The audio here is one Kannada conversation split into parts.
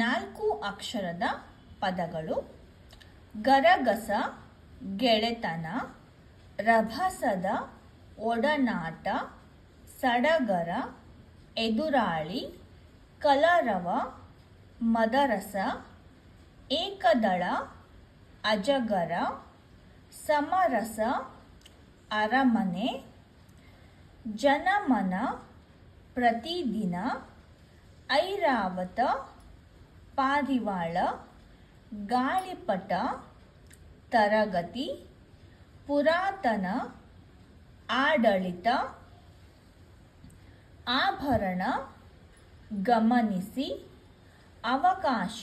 ನಾಲ್ಕು ಅಕ್ಷರದ ಪದಗಳು ಗರಗಸ, ಗೆಳೆತನ, ರಭಸದ, ಒಡನಾಟ, ಸಡಗರ, ಎದುರಾಳಿ, ಕಲರವ, ಮದರಸ, ಏಕದಳ, ಅಜಗರ, ಸಮರಸ, ಅರಮನೆ, ಜನಮನ, ಪ್ರತಿದಿನ, ಐರಾವತ ಪಾರಿವಾಳ ಗಾಳಿಪಟ ತರಗತಿ ಪುರಾತನ ಆಡಳಿತ ಆಭರಣ ಗಮನಿಸಿ ಅವಕಾಶ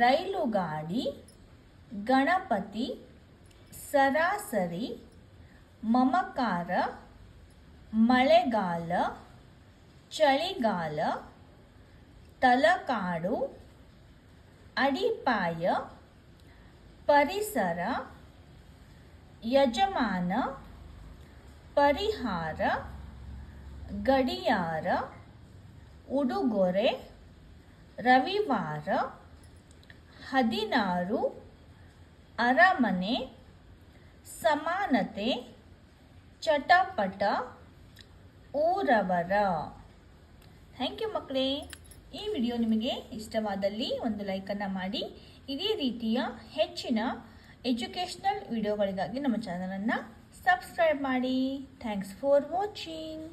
ರೈಲುಗಾಡಿ ಗಣಪತಿ ಸರಾಸರಿ ಮಮಕಾರ ಮಳೆಗಾಲ ಚಳಿಗಾಲ ತಲಕಾಡು, ಅಡಿಪಾಯ, ಪರಿಸರ, ಯಜಮಾನ, ಪರಿಹಾರ, ಗಡಿಯಾರ, ಉಡುಗೊರೆ, ರವಿವಾರ, ಹದಿನಾರು, ಅರಮನೆ, ಸಮಾನತೆ, ಚಟಪಟ, ಊರವರ. ಥ್ಯಾಂಕ್ ಯು ಮಕ್ಕಳೇ. ಈ ವಿಡಿಯೋ ನಿಮಗೆ ಇಷ್ಟವಾದಲ್ಲಿ ಒಂದು ಲೈಕನ್ನು ಮಾಡಿ. ಇದೇ ರೀತಿಯ ಹೆಚ್ಚಿನ ಎಜುಕೇಷ್ನಲ್ ವಿಡಿಯೋಗಳಿಗಾಗಿ ನಮ್ಮ ಚಾನಲನ್ನು ಸಬ್ಸ್ಕ್ರೈಬ್ ಮಾಡಿ. Thanks for watching